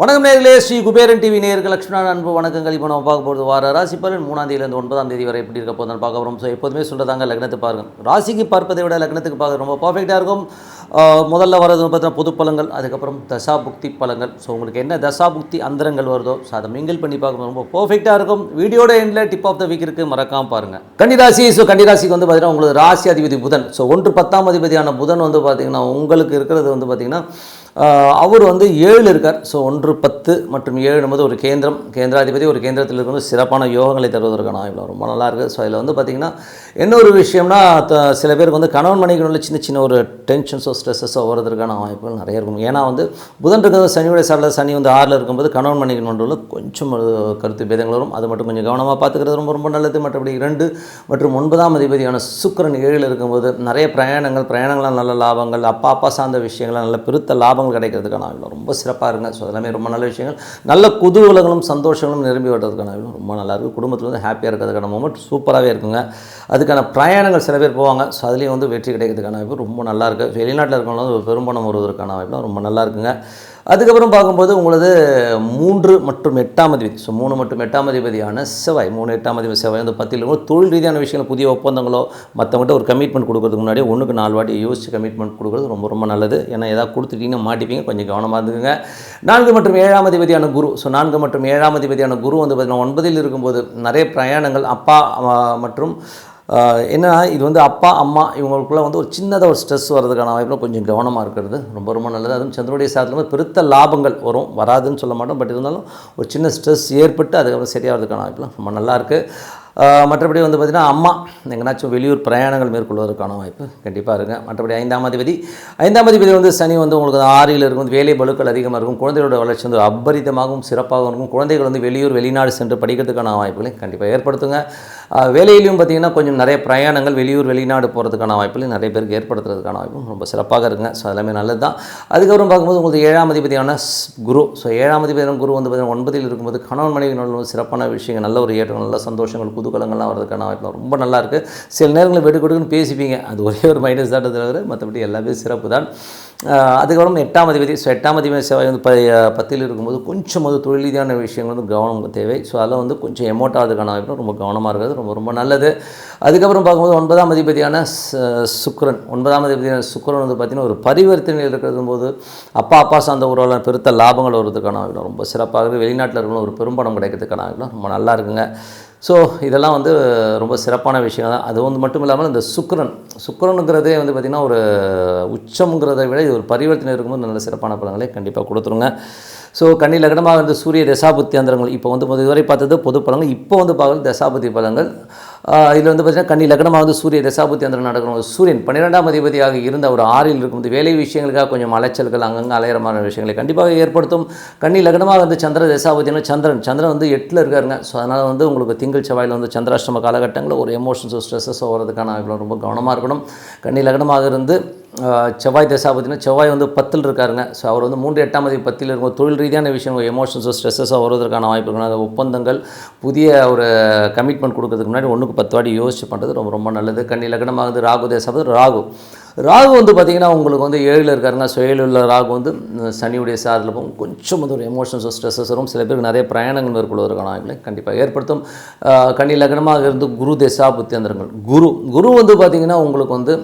வணக்கம் நேர்களே ஸ்ரீ குபேரன் டிவி நேருக்கு லக்ஷ்மணன் அன்பு வணக்கங்கள். இப்போ நம்ம பார்க்க போகிறது வார ராசி பலன். மூணாம் தேதியிலேருந்து ஒன்பதாம் தேதி வரை எப்படி இருக்க போதும் பார்க்க போகிறோம் ஸோ எப்போதுமே சொல்கிறதாங்க லக்னத்தை பாருங்கள் ராசிக்கு பார்ப்பதை விட லக்னத்துக்கு பார்க்க ரொம்ப பர்ஃபெக்டாக இருக்கும். முதல்ல வரது பார்த்தீங்கன்னா பொதுப்பழங்கள் அதுக்கப்புறம் தசா புக்தி ஸோ உங்களுக்கு என்ன தசா புக்தி அந்தரங்கள் வருதோ ஸோ அதை மிங்கிள் பண்ணி பார்க்கணும். ரொம்ப பர்ஃபெக்டாக இருக்கும். வீடியோட எண்டில் டிப் ஆஃப் த வீக் இருக்குது மறக்காம பாருங்கள் கன்னிராசி ஸோ கன்னிராசிக்கு வந்து பார்த்தீங்கன்னா உங்களுக்கு ராசி அதிபதி புதன். ஸோ ஒன்று பத்தாம் அதிபதியான புதன் வந்து பார்த்தீங்கன்னா உங்களுக்கு இருக்கிறது வந்து பார்த்தீங்கன்னா அவர் வந்து ஏழு இருக்கார். ஸோ ஒன்று பத்து மற்றும் ஏழு என்பது ஒரு கேந்திரம். கேந்திராதிபதி ஒரு கேந்திரத்தில் இருக்கும்போது சிறப்பான யோகங்களை தருவதற்கான ஆய்வு. ரொம்ப நல்லா இருக்குது ஸோ அதில் வந்து பார்த்திங்கன்னா என்ன ஒரு விஷயம்னா த- சில பேருக்கு வந்து கணவன் மனைவிக்குள்ள சின்ன சின்ன ஒரு டென்ஷன்ஸோ ஸ்ட்ரெஸ்ஸஸோ வருவதற்கான வாய்ப்புகள் நிறைய இருக்கும். ஏன்னா வந்து புதன் இருக்கிறது சனியுடைய சாரில் சனி வந்து ஆறில் இருக்கும்போது கணவன் மனைவி நடுவில் கொஞ்சம் கருத்து பேதங்கள் வரும். அது மட்டும் கொஞ்சம் கவனமாக பார்த்துக்கிறது ரொம்ப ரொம்ப நல்லது. மற்றபடி இரண்டு மற்றும் ஒன்பதாம் அதிபதியான சுக்கரன் ஏழில் இருக்கும்போது நிறைய பிரயாணங்கள் பிரயாணங்களால் நல்ல லாபங்கள் அப்பா அப்பா சார்ந்த விஷயங்களால் நல்ல பெருத்த லாபங்கள் கிடைக்கிறதுக்கான ஆயுள் ரொம்ப சிறப்பாக இருங்க. ஸோ எல்லாமே ரொம்ப நல்ல விஷயங்கள். நல்ல குதூகலங்களும் சந்தோஷங்களும் நிரம்பி வர்றதுக்கான ஆயுள் ரொம்ப நல்லா குடும்பத்தில் வந்து ஹாப்பியாக இருக்கிறதுக்கான மூமெண்ட் சூப்பராகவே இருக்குங்க. அதுக்கான பிரயாணங்கள் சில பேர் போவாங்க. ஸோ அதுலேயும் வந்து வெற்றி கிடைக்கிறதுக்கான வாய்ப்பு ரொம்ப நல்லா வெளிநாட்டில் இருக்கவங்களும் வந்து பெரும்பணம் வருவதற்கான வாய்ப்புலாம் ரொம்ப நல்லா இருக்குங்க. அதுக்கப்புறம் பார்க்கும்போது உங்களது மூன்று மற்றும் எட்டாம் அதிபதி. ஸோ மூணு மற்றும் எட்டாம் அதிபதியான செவ்வாய். மூணு எட்டாம் அதிபதி செவ்வாய் வந்து பத்தில் தொழில் ரீதியான விஷயங்கள் புதிய ஒப்பந்தங்களோ மற்றவங்கள்ட்ட ஒரு கமிட்மெண்ட் கொடுக்கறதுக்கு முன்னாடி ஒன்றுக்கு நாலு வாட்டி யோசிச்சு கமிட்மெண்ட் கொடுக்குறது ரொம்ப ரொம்ப நல்லது. ஏன்னா ஏதாவது கொடுத்துட்டீங்கன்னா மாட்டிப்பீங்க. கொஞ்சம் கவனமாக இருந்துக்குங்க. நான்கு மற்றும் ஏழாம் அதிபதியான குரு. ஸோ நான்கு மற்றும் ஏழாம் அதிபதியான குரு வந்து பார்த்தீங்கன்னா ஒன்பதில் இருக்கும்போது நிறைய பிரயாணங்கள் அப்பா அம்மா மற்றும் என்னன்னா இது வந்து அப்பா அம்மா இவங்களுக்குள்ள வந்து ஒரு சின்னதாக ஒரு ஸ்ட்ரெஸ் வர்றதுக்கான வாய்ப்பில் கொஞ்சம் கவனமாக இருக்கிறது. ரொம்ப ரொம்ப நல்லது. அதுவும் சந்திரனுடைய சாதத்தில் வந்து பெருத்த லாபங்கள் வரும். வராதுன்னு சொல்ல மாட்டோம். பட் இருந்தாலும் ஒரு சின்ன ஸ்ட்ரெஸ் ஏற்பட்டு அதுக்கப்புறம் சரியாகிறதுக்கான வாய்ப்புலாம் ரொம்ப நல்லாயிருக்கு மற்றபடி வந்து பார்த்திங்கன்னா அம்மா எங்கேனாச்சும் வெளியூர் பிரயாணங்கள் மேற்கொள்வதற்கான வாய்ப்பு கண்டிப்பாக இருங்க மற்றபடி ஐந்தாம் அதிபதி ஐந்தாம் அதிபதி வந்து சனி வந்து உங்களுக்கு ஆறில் இருக்கும். வேலை பழுக்கள் அதிகமாக இருக்கும். குழந்தைகளோட வளர்ச்சி வந்து அபரிதமாகவும் சிறப்பாகவும் இருக்கும். குழந்தைகள் வந்து வெளியூர் வெளிநாடு சென்று படிக்கிறதுக்கான வாய்ப்புகளை கண்டிப்பாக ஏற்படுத்துங்க. வேலையிலையும் பார்த்திங்கன்னா கொஞ்சம் நிறைய பிரயாணங்கள் வெளியூர் வெளிநாடு போகிறதுக்கான வாய்ப்புகள் நிறைய பேருக்கு ஏற்படுத்துறதுக்கான வாய்ப்பும் ரொம்ப சிறப்பாக இருக்குங்க. ஸோ எல்லாமே நல்லது தான் அதுக்கப்புறம் பார்க்கும்போது உங்களுக்கு ஏழாம் அதிபதியான குரு. ஸோ ஏழாம் அதிபதியான குரு வந்து பார்த்திங்கன்னா ஒன்பதில் இருக்கும்போது கணவன் மனைவி நடுவுல சிறப்பான விஷயங்கள் நல்ல ஒரு ஏற்றம் நல்ல சந்தோஷங்கள் குதூகலங்கள்லாம் வரதுக்கான வாய்ப்பு ரொம்ப நல்லா இருக்குது சில நேரங்களில் வெடு கொடுக்குன்னு பேசிப்பீங்க. அது ஒரே ஒரு மைனஸ் தான் தவிர மற்றபடி எல்லாமே சிறப்பு தான். அதுக்கப்புறம் எட்டாம் அதிபதி. ஸோ எட்டாம் அதிபதி செவ்வாய் வந்து ப பத்தில் இருக்கும்போது கொஞ்சம் வந்து தொழில் ரீதியான விஷயங்கள் வந்து கவனம் தேவை. ஸோ அதெல்லாம் வந்து கொஞ்சம் எமோட் ஆகிறதுக்கான வாய்ப்பு ரொம்ப கவனமாக இருக்கிறது. ரொம்ப ரொம்ப நல்லது. அதுக்கப்புறம் பார்க்கும்போது ஒன்பதாம் அதிபதியான ச- ஒன்பதாம் அதிபதியான சுக்ரன் வந்து பார்த்திங்கன்னா ஒரு பரிவர்த்தனையில் இருக்கிறது போது அப்பா அப்பா சார்ந்த உறவுல பெருத்த லாபங்கள் வருவதற்கான வாய்ப்பு ரொம்ப சிறப்பாக வெளிநாட்டில் இருக்கணும் ஒரு பெரும்பணம் கிடைக்கிறதுக்கான வாய்ப்பு ரொம்ப நல்லா இருக்குங்க. ஸோ இதெல்லாம் வந்து ரொம்ப சிறப்பான விஷயம் தான். அது வந்து மட்டும் இல்லாமல் இந்த சுக்கரன் சுக்கரனுங்கிறதே வந்து பார்த்திங்கன்னா ஒரு உச்சம்ங்கிறத விட இது ஒரு பரிவர்த்தனை இருக்கும்போது நல்ல சிறப்பான பலன்களை கண்டிப்பாக கொடுத்துருங்க. ஸோ கண்ணி லக்னமாக வந்து சூரிய தசாபுத்தி அந்தரங்கள் இப்போ வந்து இதுவரை பார்த்தது பொது பலங்கள் இப்போ வந்து பார்க்குறது தசாபுத்தி பலங்கள் இதில் வந்து பார்த்திங்கன்னா கண்ணி லக்னமாக வந்து சூரிய தசாபுத்தி அந்த நடக்கணும். சூரியன் பன்னிரெண்டாம் அதிபதியாக இருந்த ஒரு ஆறில் இருக்கும்போது வேலை விஷயங்களுக்காக கொஞ்சம் அலைச்சல்கள் அங்கங்கே அலையரமான விஷயங்களை கண்டிப்பாக ஏற்படுத்தும். கண்ணி லக்னமாக வந்து சந்திர தசாபுத்தினா சந்திரன் சந்திரன் வந்து எட்டில் இருக்காருங்க. ஸோ அதனால் வந்து உங்களுக்கு திங்கள் செவ்வாயில் வந்து சந்திராஷ்டம காலகட்டங்களில் ஒரு எமோஷன்ஸோ ஸ்ட்ரெஸ்ஸோ வரதுக்கான ரொம்ப கவனமாக இருக்கணும். கன்னி லக்னமாக இருந்து செவ்வாய் தசா பார்த்தீங்கன்னா செவ்வாய் வந்து பத்தில் இருக்காருங்க. ஸோ அவர் வந்து மூன்று எட்டாம் தேதி பத்தில் இருக்கும். தொழில் ரீதியான விஷயங்கள் எமோஷன்ஸோ ஸ்ட்ரெஸ்ஸோ வருவதற்கான வாய்ப்பு இருக்கணும் அந்த ஒப்பந்தங்கள் புதிய ஒரு கமிட்மெண்ட் கொடுக்கறதுக்கு முன்னாடி ஒன்றுக்கு பத்து வாட்டி யோசிச்சு பண்ணுறது ரொம்ப ரொம்ப நல்லது. கண்ணி லக்னமாகுது ராகு தசாபதி ராகு. ராகு வந்து பார்த்திங்கன்னா உங்களுக்கு வந்து ஏழில் இருக்காருங்க. ஸோ ஏழில் உள்ள ராகு வந்து சனியுடைய சாரில் போகும். கொஞ்சம் வந்து ஒரு எமோஷன்ஸோ ஸ்ட்ரெஸ்ஸஸ் வரும். சில பேருக்கு நிறைய பிரயாணங்கள் மேற்கொள்வதற்கான வாய்ப்புகளை கண்டிப்பாக ஏற்படுத்தும். கன்னி லக்னமாக இருந்து குரு தேசா புத்தியந்திரங்கள் குரு குரு வந்து பார்த்திங்கன்னா உங்களுக்கு வந்து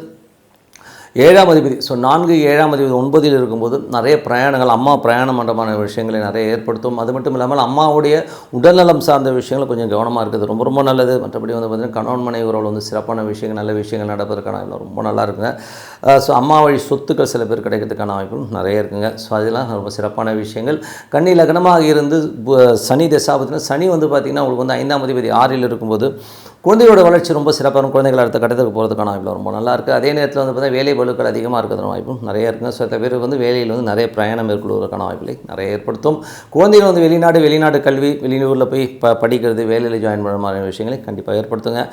ஏழாம் அதிபதி ஸோ நான்கு ஏழாம் அதிபதி ஒன்பதில் இருக்கும்போது நிறைய பிரயாணங்கள் அம்மா பிரயாணம் பண்ணுறமான விஷயங்களை நிறைய ஏற்படுத்தும். அது மட்டும் இல்லாமல் அம்மாவுடைய உடல்நலம் சார்ந்த விஷயங்கள் கொஞ்சம் கவனமாக இருக்குது. ரொம்ப ரொம்ப நல்லது. மற்றபடி வந்து பார்த்திங்கன்னா கணவன் மனைவி உறவில் வந்து சிறப்பான விஷயங்கள் நல்ல விஷயங்கள் நடப்பதற்கான ரொம்ப நல்லா இருக்குங்க. ஸோ அம்மா வழி சொத்துக்கள் சில பேர் கிடைக்கிறதுக்கான வாய்ப்புகள் நிறைய இருக்குங்க. ஸோ அதெல்லாம் ரொம்ப சிறப்பான விஷயங்கள். கன்னி லக்னமாக இருந்து சனி தசாபத்தினா சனி வந்து பார்த்திங்கன்னா உங்களுக்கு வந்து ஐந்தாம் அதிபதி ஆறில் இருக்கும்போது குழந்தையோட வளர்ச்சி ரொம்ப சிறப்பாக இருக்கும் குழந்தைகள் அடுத்த கட்டத்துக்கு போகிறதுக்கான வாய்ப்பு ரொம்ப நல்லா இருக்குது அதே நேரத்தில் வந்து பார்த்தீங்கன்னா வேலை பளுக்கள் அதிகமாக இருக்கிறதுக்கான வாய்ப்பும் நிறைய இருக்குங்க. சில பேர் வந்து வேலையில் வந்து நிறைய பிரயாணம் மேற்கொள்வதற்கான வாய்ப்புகளை நிறைய ஏற்படுத்தும். குழந்தைகள் வந்து வெளிநாடு வெளிநாடு கல்வி வெளியூரில் போய் ப படிக்கிறது வேலையில் ஜாயின் பண்ணுற மாதிரி விஷயங்களை கண்டிப்பாக ஏற்படுத்துங்க.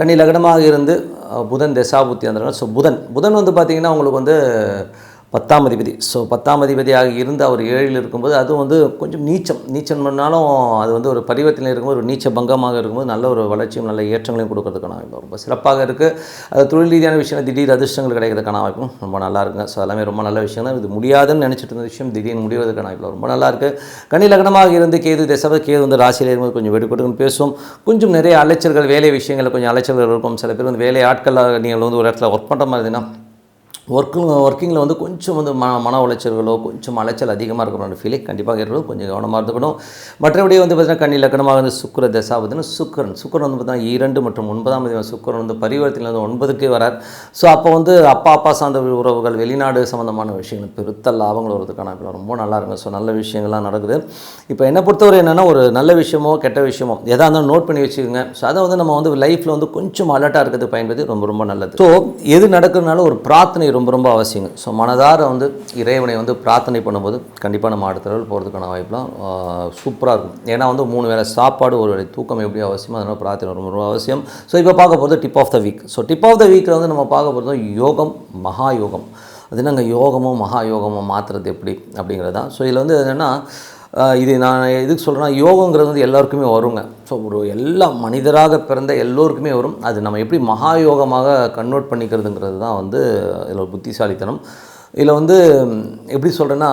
கன்னி லக்னமாக இருந்து புதன் தசாபுத்தி அந்த ஸோ புதன் புதன் வந்து பார்த்திங்கன்னா உங்களுக்கு வந்து பத்தாம் அதிபதி. ஸோ பத்தாம் அதிபதியாக இருந்து அவர் ஏழில் இருக்கும்போது அதுவும் வந்து கொஞ்சம் நீச்சம். நீச்சம் பண்ணாலும் அது வந்து ஒரு பரிவர்த்தனை இருக்கும்போது ஒரு நீச்ச பங்கமாக இருக்கும்போது நல்ல ஒரு வளர்ச்சியும் நல்ல ஏற்றங்களையும் கொடுக்கறதுக்கான வாய்ப்பு ரொம்ப சிறப்பாக இருக்குது அது தொழில் ரீதியான விஷயம் திடீர் அதிர்ஷ்டங்கள் கிடைக்கிறதுக்கான வாய்ப்பும் ரொம்ப நல்லா இருக்குங்க. ஸோ எல்லாமே ரொம்ப நல்ல விஷயம் தான் இது முடியாதுன்னு நினச்சிட்டு இருந்த விஷயம் திடீர்னு முடிவதற்கான வாய்ப்பு ரொம்ப நல்லா இருக்குது கனி லக்னமாக இருந்து கேது திசை கேது வந்து ராசியில் இருக்கும்போது கொஞ்சம் வெடுக்கொடுக்குன்னு பேசுவோம். கொஞ்சம் நிறைய அலைச்சல்கள் வேலை விஷயங்களில் கொஞ்சம் அலைச்சல்கள் இருக்கும். சில பேர் வந்து வேலை ஆட்களாக நீங்கள் வந்து ஒரு இடத்துல ஒர்க் பண்ணுற மாதிரி இருந்தீங்கன்னா ஒர்க்கிங் ஒர்க்கிங்கில் வந்து கொஞ்சம் வந்து மன மன உளைச்சல்களோ கொஞ்சம் அலைச்சல் அதிகமாக இருக்கணும் ஃபீலிங் கண்டிப்பாக இருக்கிறது கொஞ்சம் கவனமாக இருந்துக்கணும். மற்றபடி வந்து பார்த்தீங்கன்னா கண்ணி லக்கணமாக வந்து சுக்கர தசா பார்த்திங்கன்னா சுக்கரன். சுக்கரன் வந்து பார்த்தீங்கன்னா இரண்டு மற்றும் ஒன்பதாம் தேதி சுக்கரன் வந்து பரிவர்த்தனை வந்து ஒன்பதுக்கே வரார். ஸோ அப்போ வந்து அப்பா அப்பா சார்ந்த உறவுகள் வெளிநாடு சம்மந்தமான விஷயங்கள் பெருத்த லாபங்கள் வருவதற்கான ரொம்ப நல்லா இருக்கும் ஸோ நல்ல விஷயங்கள்லாம் நடக்குது. இப்போ என்னை பொறுத்தவரை என்னென்னா ஒரு நல்ல விஷயமோ கெட்ட விஷயமோ எதாக இருந்தாலும் நோட் பண்ணி வச்சுக்கோங்க. ஸோ அதை வந்து நம்ம வந்து லைஃப்பில் வந்து கொஞ்சம் அலர்ட்டாக இருக்கிறது பயன்படுத்தி ரொம்ப ரொம்ப நல்லது. ஸோ எது நடக்கிறதுனால ஒரு பிரார்த்தனை ரொம்ப ரொம்ப அவசியங்க. ஸோ மனதார வந்து இறைவனை வந்து பிரார்த்தனை பண்ணும்போது கண்டிப்பாக நம்ம அடுத்த லெவல் போகிறதுக்கான வாய்ப்புலாம் சூப்பராக இருக்கும். ஏன்னா வந்து மூணு வேளை சாப்பாடு ஒரு வேலை தூக்கம் எப்படி அவசியமோ அதனால் பிரார்த்தனை ரொம்ப ரொம்ப அவசியம். ஸோ இப்போ பார்க்க போகிறது tip of the week so tip of the வீக்கில் வந்து நம்ம பார்க்க போகிறது யோகம் மகா யோகம் அது என்னங்க? யோகமும் மகா யோகமும் மாற்றுறது எப்படி அப்படிங்கிறது தான் ஸோ இதில் வந்து என்னென்னா இது நான் எதுக்கு சொல்கிறேன்னா யோகங்கிறது வந்து எல்லாருக்குமே வருங்க. ஸோ ஒரு எல்லா மனிதராக பிறந்த எல்லோருக்குமே வரும். அது நம்ம எப்படி மகா யோகமாக கன்வெர்ட் பண்ணிக்கிறதுங்கிறது தான் வந்து இதில் ஒரு புத்திசாலித்தனம். இதில் வந்து எப்படி சொல்கிறேன்னா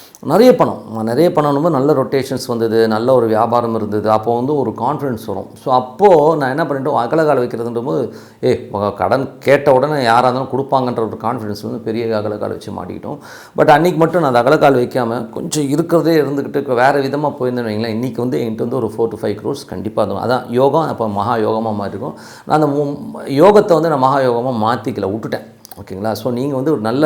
நிறைய பணம். நிறைய பணம் நல்ல ரொட்டேஷன்ஸ் வந்தது நல்ல ஒரு வியாபாரம் இருந்தது. அப்போ வந்து ஒரு கான்ஃபிடன்ஸ் வரும். ஸோ அப்போது நான் என்ன பண்ணிட்டோம்? அகலக்கால் வைக்கிறதுன்ற போது ஏ கடன் கேட்ட உடனே யாராக இருந்தாலும் கொடுப்பாங்கன்ற ஒரு கான்ஃபிடன்ஸ் வந்து பெரிய அகலக்கால் வச்சு மாட்டிக்கிட்டோம். பட் அன்றைக்கி மட்டும் நான் அந்த அகலகால் வைக்காமல் கொஞ்சம் இருக்கிறதே இருந்துக்கிட்டு வேறு விதமாக போயிருந்தேன் வைங்களேன். இன்றைக்கி வந்து என்கிட்ட வந்து ஒரு ஃபோர் டு ஃபைவ் க்ரோர்ஸ் கண்டிப்பாக இருக்கும் அதான் யோகம் அப்போ மகா யோகமாக மாறிருக்கும் நான் அந்த யோகத்தை வந்து நான் மகா யோகமாக மாற்றிக்கல விட்டுட்டேன். ஓகேங்களா? ஸோ நீங்கள் வந்து ஒரு நல்ல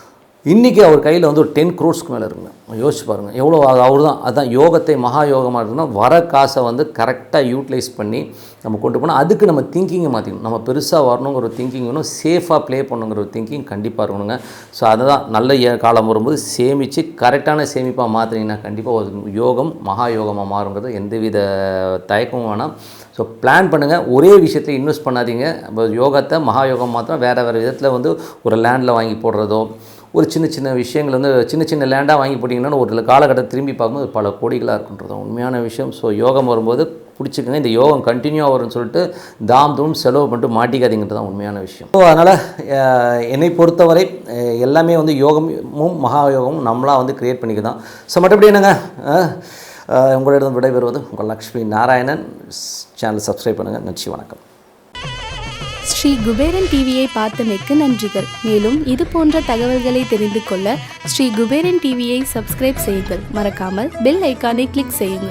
இன்றைக்கி அவர் கையில் வந்து ஒரு டென் க்ரோர்ஸ்க்கு மேலே இருக்குங்க. யோசிச்சு பாருங்கள் எவ்வளோ அவர் தான் அதுதான் யோகத்தை மகா யோகமாக இருக்குன்னா வர காசை வந்து கரெக்டாக யூட்டிலைஸ் பண்ணி நம்ம கொண்டு போனால் அதுக்கு நம்ம திங்கிங்கை மாற்றிக்கணும் நம்ம பெருசாக வரணுங்கிற ஒரு திங்கிங் வேணும். சேஃபாக ப்ளே பண்ணுங்கிற ஒரு திங்கிங் கண்டிப்பாக இருக்கணுங்க. ஸோ அதுதான் நல்ல காலம் வரும்போது சேமித்து கரெக்டான சேமிப்பாக மாற்றினீங்கன்னா கண்டிப்பாக ஒரு யோகம் மகா யோகமாக மாறுங்கிறது எந்தவித தயக்கமும் வேணாம். ஸோ பிளான் பண்ணுங்கள் ஒரே விஷயத்தில் இன்வெஸ்ட் பண்ணாதீங்க. இப்போ யோகத்தை மகா யோகம் மாத்திரம் வேறு வேறு விதத்தில் வந்து ஒரு லேண்டில் வாங்கி போடுறதோ ஒரு சின்ன சின்ன விஷயங்கள் வந்து சின்ன சின்ன லேண்டாக வாங்கி போட்டிங்கன்னா ஒரு காலகட்டத்தை திரும்பி பார்க்கும்போது பல கோடிகளாக இருக்குன்றது உண்மையான விஷயம். ஸோ யோகம் வரும்போது பிடிச்சிக்கங்க. இந்த யோகம் கண்டினியூவாக வரும்னு சொல்லிட்டு தாம் தூம் செலவு பண்ணிட்டு மாட்டிக்காதீங்கிறது தான் உண்மையான விஷயம். ஸோ அதனால் என்னை பொறுத்தவரை எல்லாமே வந்து யோகமும் மகா யோகமும் நம்மளாக வந்து க்ரியேட் பண்ணிக்க தான் ஸோ மற்றபடி என்னங்க? உங்களிடம் விடைபெறுவது உங்கள் லக்ஷ்மி நாராயணன். சேனல் சப்ஸ்கிரைப் பண்ணுங்கள் நன்றி வணக்கம். ஸ்ரீ குபேரன் டிவியை பார்த்தமைக்கு நன்றிகள். மேலும் இது போன்ற தகவல்களை தெரிந்து கொள்ள ஸ்ரீ குபேரன் டிவியை சப்ஸ்கிரைப் செய்யுங்கள். மறக்காமல் பெல் ஐக்கானை கிளிக் செய்யுங்கள்.